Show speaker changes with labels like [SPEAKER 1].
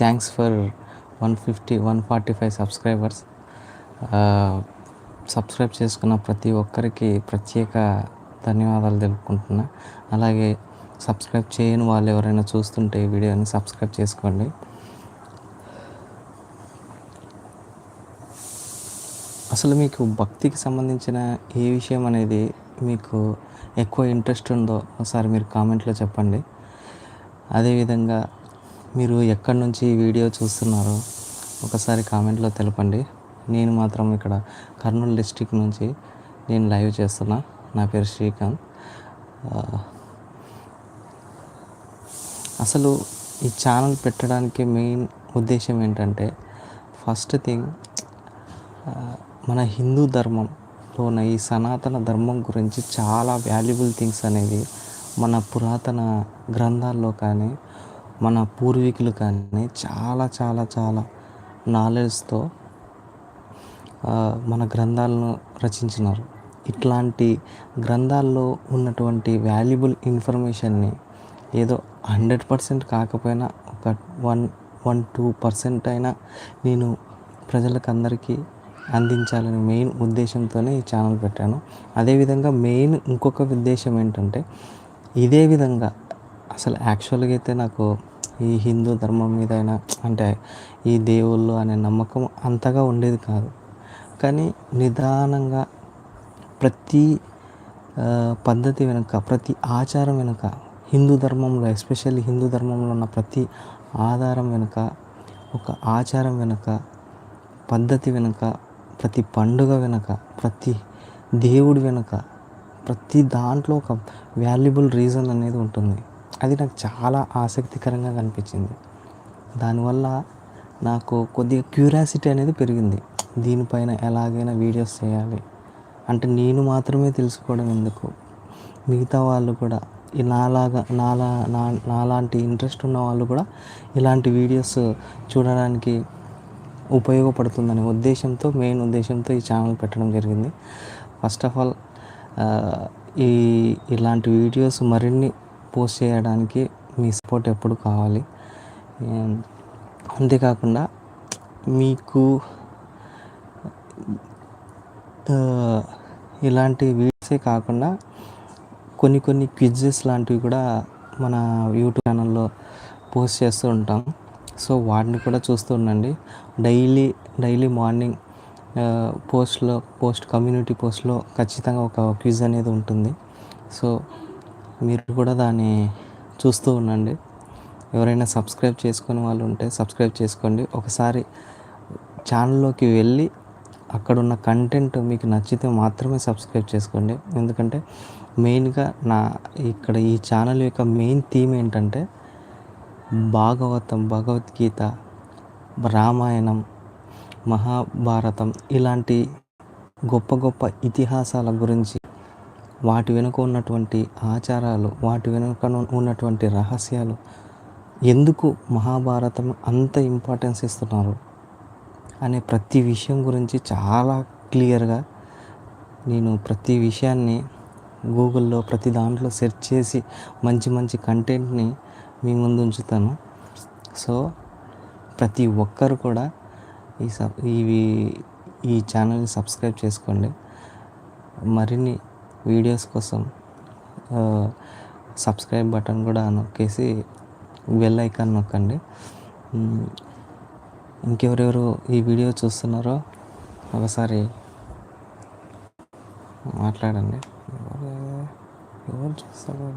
[SPEAKER 1] Thanks for one fifty one forty five subscribers subscribe చేసుకున్న ప్రతి ఒక్కరికి ప్రత్యేక ధన్యవాదాలు తెలుపుకుంటున్నా. అలాగే సబ్స్క్రైబ్ చేయని వాళ్ళు ఎవరైనా చూస్తుంటే ఈ వీడియోని సబ్స్క్రైబ్ చేసుకోండి. అసలు మీకు భక్తికి సంబంధించిన ఏ విషయం అనేది మీకు ఎక్కువ ఇంట్రెస్ట్ ఉందో ఒకసారి మీరు కామెంట్లో చెప్పండి. అదేవిధంగా మీరు ఎక్కడి నుంచి వీడియో చూస్తున్నారో ఒకసారి కామెంట్లో తెలపండి. నేను మాత్రం ఇక్కడ కర్నూలు డిస్టిక్ నుంచి నేను లైవ్ చేస్తున్నా. నా పేరు శ్రీకాంత్. అసలు ఈ ఛానల్ పెట్టడానికి మెయిన్ ఉద్దేశం ఏంటంటే ఫస్ట్ థింగ్ మన హిందూ ధర్మంలోన ఈ సనాతన ధర్మం గురించి చాలా వాల్యుబుల్ థింగ్స్ అనేవి మన పురాతన గ్రంథాల్లో కానీ మన పూర్వీకులు కానీ చాలా చాలా చాలా నాలెడ్జ్తో మన గ్రంథాలను రచించినారు. ఇట్లాంటి గ్రంథాల్లో ఉన్నటువంటి వాల్యుబుల్ ఇన్ఫర్మేషన్ని ఏదో హండ్రెడ్ పర్సెంట్ కాకపోయినా ఒక వన్ వన్ టూ పర్సెంట్ అయినా నేను ప్రజలకు అందరికీ అందించాలని మెయిన్ ఉద్దేశంతోనే ఈ ఛానల్ పెట్టాను. అదేవిధంగా మెయిన్ ఇంకొక ఉద్దేశం ఏంటంటే ఇదే విధంగా అసలు యాక్చువల్గా అయితే నాకు ఈ హిందూ ధర్మం మీద అయినా అంటే ఈ దేవుళ్ళు అనే నమ్మకం అంతగా ఉండేది కాదు. కానీ నిదానంగా ప్రతి పద్ధతి వెనుక ప్రతి ఆచారం వెనుక హిందూ ధర్మంలో ఎస్పెషల్లీ హిందూ ధర్మంలో ఉన్న ప్రతి ఆధారం వెనుక ఒక ఆచారం వెనుక పద్ధతి వెనుక ప్రతి పండుగ వెనుక ప్రతి దేవుడి వెనుక ప్రతి దాంట్లో ఒక వాల్యుబుల్ రీజన్ అనేది ఉంటుంది. అది నాకు చాలా ఆసక్తికరంగా కనిపించింది. దానివల్ల నాకు కొద్దిగా క్యూరియాసిటీ అనేది పెరిగింది. దీనిపైన ఎలాగైనా వీడియోస్ చేయాలి అంటే నేను మాత్రమే తెలుసుకోవడం ఎందుకు? మిగతా వాళ్ళు కూడా ఈ నాలాగా నాలా నా నాలాంటి ఇంట్రెస్ట్ ఉన్న వాళ్ళు కూడా ఇలాంటి వీడియోస్ చూడడానికి ఉపయోగపడుతుందనే ఉద్దేశంతో మెయిన్ ఉద్దేశంతో ఈ ఛానల్ పెట్టడం జరిగింది. ఫస్ట్ ఆఫ్ ఆల్ ఈ ఇలాంటి వీడియోస్ మరిన్ని పోస్ట్ చేయడానికి మీ సపోర్ట్ ఎప్పుడు కావాలి? అంతేకాకుండా మీకు ఇలాంటి వీడియోసే కాకుండా కొన్ని కొన్ని క్విజెస్ లాంటివి కూడా మన యూట్యూబ్ ఛానల్లో పోస్ట్ చేస్తూ ఉంటాం. సో వాటిని కూడా చూస్తూ ఉండండి. డైలీ డైలీ మార్నింగ్ పోస్ట్లో పోస్ట్ కమ్యూనిటీ పోస్ట్లో ఖచ్చితంగా ఒక క్విజ్ అనేది ఉంటుంది. సో మీరు కూడా దాన్ని చూస్తూ ఉండండి. ఎవరైనా సబ్స్క్రైబ్ చేసుకునే వాళ్ళు ఉంటే సబ్స్క్రైబ్ చేసుకోండి. ఒకసారి ఛానల్లోకి వెళ్ళి అక్కడున్న కంటెంట్ మీకు నచ్చితే మాత్రమే సబ్స్క్రైబ్ చేసుకోండి. ఎందుకంటే మెయిన్గా నా ఇక్కడ ఈ ఛానల్ యొక్క మెయిన్ థీమ్ ఏంటంటే భాగవతం భగవద్గీత రామాయణం మహాభారతం ఇలాంటి గొప్ప గొప్ప ఇతిహాసాల గురించి వాటి వెనుక ఉన్నటువంటి ఆచారాలు వాటి వెనుక ఉన్నటువంటి రహస్యాలు ఎందుకు మహాభారతం అంత ఇంపార్టెన్స్ ఇస్తున్నారు అనే ప్రతి విషయం గురించి చాలా క్లియర్గా నేను ప్రతి విషయాన్ని గూగుల్లో ప్రతి దాంట్లో సెర్చ్ చేసి మంచి మంచి కంటెంట్ని మీ ముందు ఉంచుతాను. సో ప్రతి ఒక్కరు కూడా ఈ సబ్ ఇవి ఈ ఛానల్ని సబ్స్క్రైబ్ చేసుకోండి. మరిన్ని వీడియోస్ కోసం సబ్స్క్రైబ్ బటన్ కూడా నొక్కేసి బెల్ ఐకాన్ నొక్కండి. ఇంకెవరెవరు ఈ వీడియో చూస్తున్నారో ఒకసారి మాట్లాడండి. ఎవరు చూస్తారు?